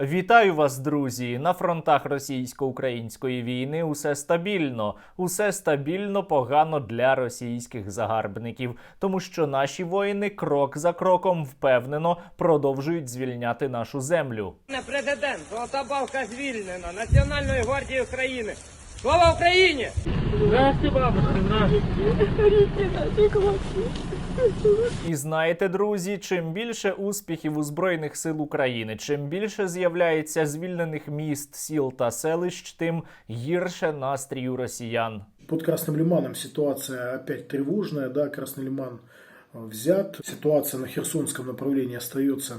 Вітаю вас, друзі! На фронтах російсько-української війни усе стабільно. Усе стабільно погано для російських загарбників, тому що наші воїни крок за кроком впевнено продовжують звільняти нашу землю. Не Президент, Золота Балка звільнена Національної гвардії України. Слава Україні! І знаєте, друзі, чим більше успіхів у збройних сил України, чим більше з'являється звільнених міст, сіл та селищ, тим гірше настрій у росіян. Под Красным Лиманом ситуация опять тревожная, да, Красный Лиман э, взят. Ситуация на Херсонском направлении остается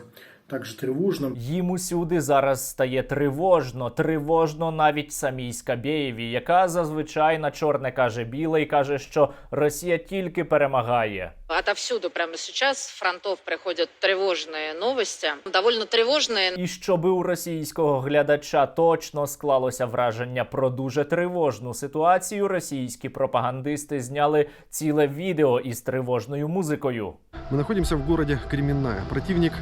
также тревожным. Їм усюди зараз стає тривожно, тривожно навіть самій Скабєєві, яка зазвичай на чорне каже біле і каже, що Росія тільки перемагає. Отовсюду прямо сейчас с фронтов приходят тревожные новости, довольно тревожные. І щоби у російського глядача точно склалося враження про дуже тривожну ситуацію, російські пропагандисти зняли ціле відео із тривожною музикою. Мы находимся в городе Кременная. Противник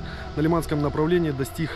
на Лиманском направлении достиг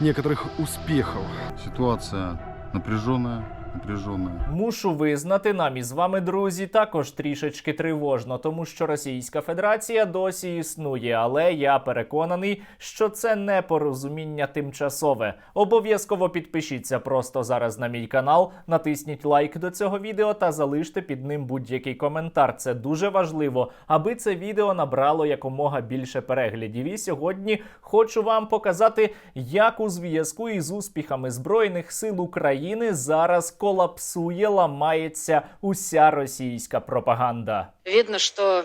некоторых успехов. Ситуация напряженная, напряженная. Мушу визнати нам із вами, друзі, також трішечки тривожно, тому що Російська Федерація досі існує, але я переконаний, що це непорозуміння тимчасове. Обов'язково підпишіться просто зараз на мій канал, натисніть лайк до цього відео та залиште під ним будь-який коментар. Це дуже важливо, аби це відео набрало якомога більше переглядів. І сьогодні хочу вам показати, як у зв'язку із успіхами Збройних сил України зараз колапсує, ламається уся російська пропаганда. Видно, что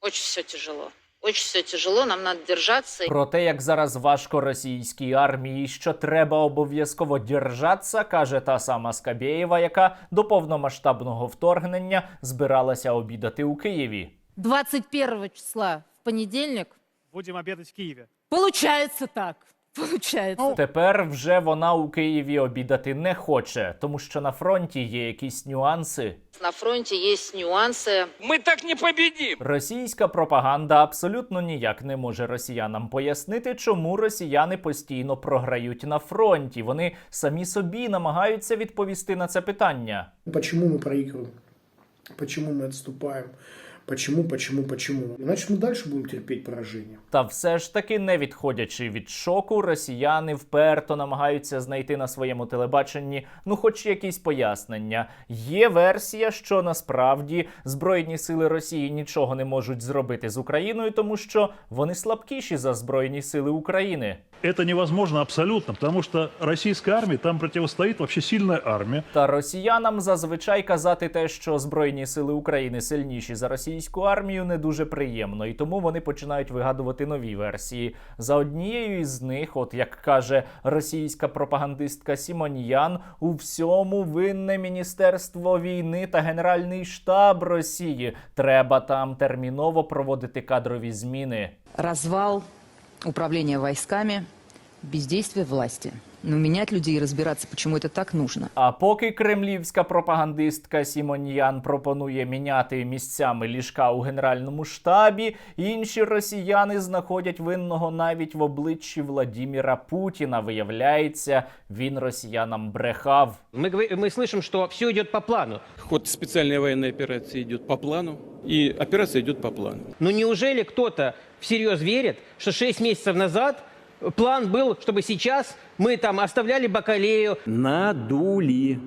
очень все тяжело. Очень все тяжело, нам надо держаться. Про те, як зараз важко російській армії, що треба обов'язково держатися, каже та сама Скабєєва, яка до повномасштабного вторгнення збиралася обідати у Києві. 21 числа в понедельник. Будем обедать в Киеве. Получается так. Получается. Тепер вже вона у Києві обідати не хоче, тому що на фронті є якісь нюанси. На фронте есть нюансы. Ми так не побідім! Російська пропаганда абсолютно ніяк не може росіянам пояснити, чому росіяни постійно програють на фронті. Вони самі собі намагаються відповісти на це питання. Почему мы проигрываем? Почему мы отступаем? Почему, почему, почему? Иначе мы дальше будем терпеть поражение. Та все ж таки, не відходячи від шоку, росіяни вперто намагаються знайти на своєму телебаченні ну, хоч якісь пояснення. Є версія, що насправді збройні сили Росії нічого не можуть зробити з Україною, тому що вони слабкіші за збройні сили України. Это невозможно абсолютно, потому что российская армия там противостоит вообще сильная армия. Та росіянам зазвичай казати те, що збройні сили України сильніші за російську армію, не дуже приємно, і тому вони починають вигадувати нові версії. За однією із них, от як каже російська пропагандистка Сімоніян, у всьому винне міністерство війни та генеральний штаб Росії. Треба там терміново проводити кадрові зміни. развал управления войсками, бездействие власти. Но менять людей и разбираться, почему это так нужно. А поки кремлівська пропагандистка Сімоньян пропонує міняти місцями ліжка у генеральному штабі, інші росіяни знаходять винного навіть в обличчі Владіміра Путіна. Виявляється, він росіянам брехав. Ми, ми слышим, що все йде по плану. Ход специальной военной операции идет по плану, и операция идет по плану. Ну неужели кто-то всерьез верит, что 6 месяцев назад план был, чтобы сейчас мы там оставляли Бакалею, Надули.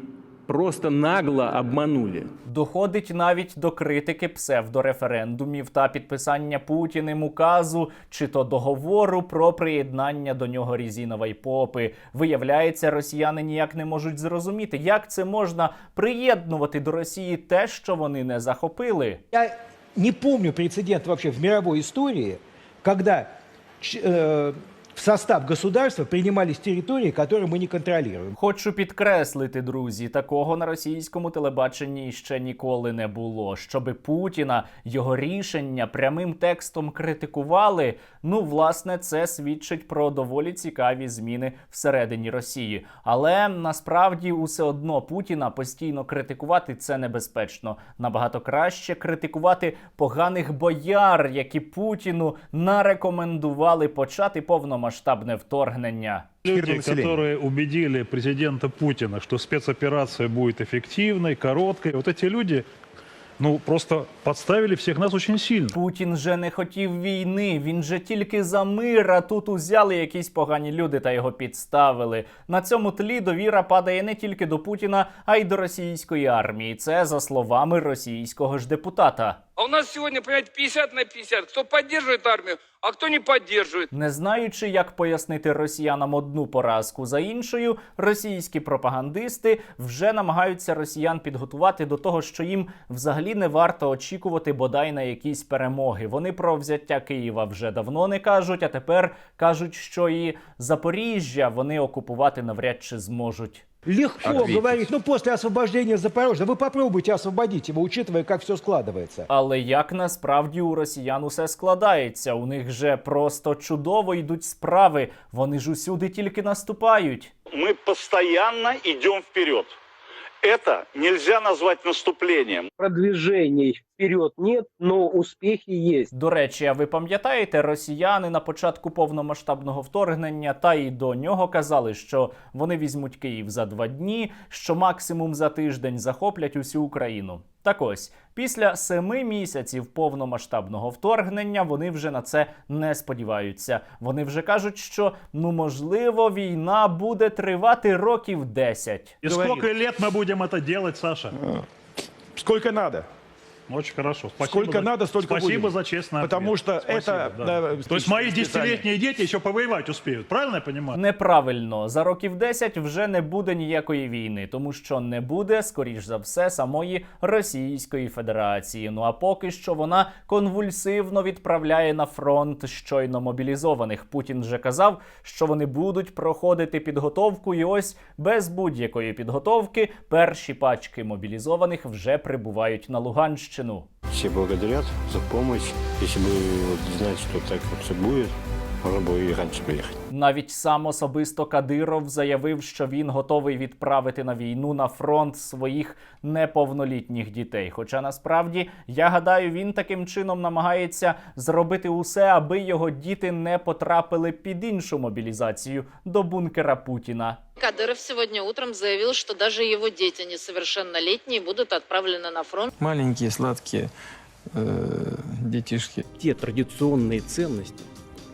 Просто нагло обманули. Доходить навіть до критики псевдореферендумів та підписання Путіним указу чи то договору про приєднання до нього Різінової попи. Виявляється, росіяни ніяк не можуть зрозуміти, як це можна приєднувати до Росії те, що вони не захопили. Я не помню прецедент вообще в мировой истории, когда ч- э, в состав государства принимались территории, которые мы не контролируем. Хочу підкреслити, друзі, такого на російському телебаченні ще ніколи не було. Щоби Путіна його рішення прямим текстом критикували. Ну, власне, це свідчить про доволі цікаві зміни всередині Росії. Але насправді усе одно Путіна постійно критикувати це небезпечно. Набагато краще критикувати поганих бояр, які Путіну нарекомендували почати повномасштабну повномасштабне вторгнення. Люди, населения. которые убедили президента Путина, что спецоперация будет эффективной, короткой, вот эти люди, ну, просто подставили всех нас очень сильно. Путін же не хотів війни, він же тільки за мир, а тут узяли якісь погані люди та його підставили. На цьому тлі довіра падає не тільки до Путіна, а й до російської армії. Це за словами російського ж депутата. А у нас сегодня, понимаете, 50 на 50. Кто поддерживает армию, а кто не поддерживает. Не знаючи, як пояснити росіянам одну поразку за іншою, російські пропагандисти вже намагаються росіян підготувати до того, що їм взагалі не варто очікувати бодай на якісь перемоги. Вони про взяття Києва вже давно не кажуть, а тепер кажуть, що і Запоріжжя вони окупувати навряд чи зможуть Легко говорить, ну после освобождения Запорожья, вы попробуйте освободить его, учитывая, как все складывается. Але як насправді у росіян усе складається? У них же просто чудово йдуть справи. Вони ж усюди тільки наступають. Мы постоянно идем вперед. Это нельзя назвать наступлением. Продвижений вперед нет, но успехи есть. До речі, а ви пам'ятаєте, росіяни на початку повномасштабного вторгнення та і до нього казали, що вони візьмуть Київ за два дні, що максимум за тиждень захоплять усю Україну. Так ось, після семи місяців повномасштабного вторгнення вони вже на це не сподіваються. Вони вже кажуть, що ну можливо війна буде тривати років 10. И сколько лет мы будем это делать, Саша? Сколько надо. Очень хорошо. Спасибо Сколько за- надо, столько Спасибо будем. за честный Потому ответ. что Спасибо, это, да. да, То есть мои специально. десятилетние дети еще повоевать успеют, правильно я понимаю? Неправильно, за років 10 вже не буде ніякої війни, тому що не буде, скоріш за все, самої Російської Федерації. Ну а поки що вона конвульсивно відправляє на фронт щойно мобілізованих. Путін вже казав, що вони будуть проходити підготовку, і ось без будь-якої підготовки перші пачки мобілізованих вже прибувають на Луганщину. Все благодарят за помощь. Если ви знаєте, що так все будет, можно было и раньше приехать. Навіть сам особисто Кадиров заявив, що він готовий відправити на війну на фронт своїх неповнолітніх дітей. Хоча насправді я гадаю, він таким чином намагається зробити усе, аби його діти не потрапили під іншу мобілізацію до бункера Путіна. Кадыров сегодня утром заявил, что даже его дети несовершеннолетние будут отправлены на фронт. Маленькие сладкие детишки. Те традиционные ценности,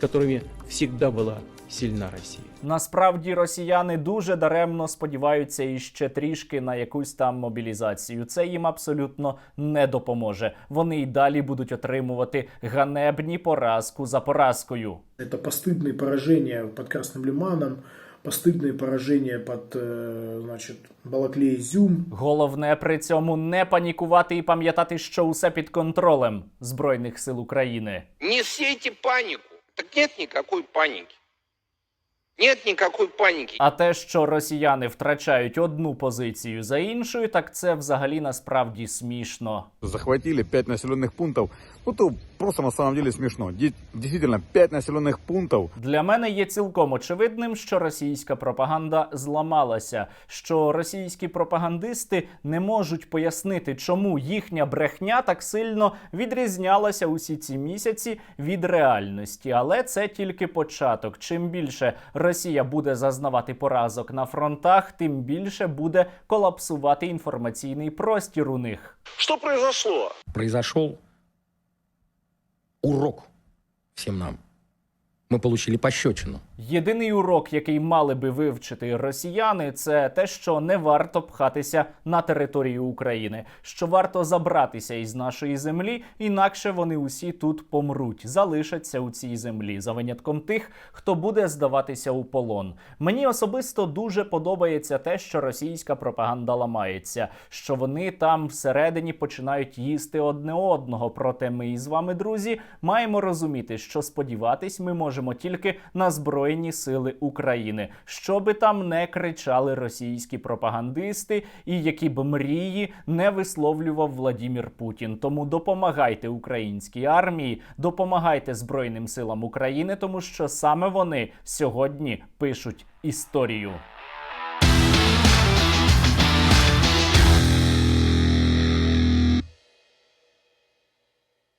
которыми всегда была сильна Россия. Насправді росіяни дуже даремно сподіваються іще трішки на якусь там мобілізацію. Це їм абсолютно не допоможе. Вони й далі будуть отримувати ганебні поразку за поразкою. Это постыдные поражения под Красным Лиманом, постыдные поражения под э, значит, Балаклей Изюм. Головне при цьому не панікувати і пам'ятати, що усе під контролем Збройних сил України. Не сейте панику. Так нет никакой паники. Нет никакой паники. А те, що росіяни втрачають одну позицію за іншою, так це взагалі насправді смішно. Захватили пять населенных пунктов. Ну, то просто на самом деле смешно. Де- Действительно, пять населенных пунктов. Для мене є цілком очевидним, що російська пропаганда зламалася, що російські пропагандисти не можуть пояснити, чому їхня брехня так сильно відрізнялася усі ці місяці від реальності. Але це тільки початок. Чим більше Росія буде зазнавати поразок на фронтах, тим більше буде колапсувати інформаційний простір у них. Що произошло? Произошов урок всім нам. Мы получили пощечину. Єдиний урок, який мали би вивчити росіяни, це те, що не варто пхатися на територію України, що варто забратися із нашої землі, інакше вони усі тут помруть, залишаться у цій землі за винятком тих, хто буде здаватися у полон. Мені особисто дуже подобається те, що російська пропаганда ламається, що вони там всередині починають їсти одне одного. Проте ми із вами, друзі, маємо розуміти, що сподіватись ми можемо тільки на Збройні Сили України, що би там не кричали російські пропагандисти, і які б мрії не висловлював Владімір Путін. Тому допомагайте українській армії, допомагайте Збройним силам України, тому що саме вони сьогодні пишуть історію.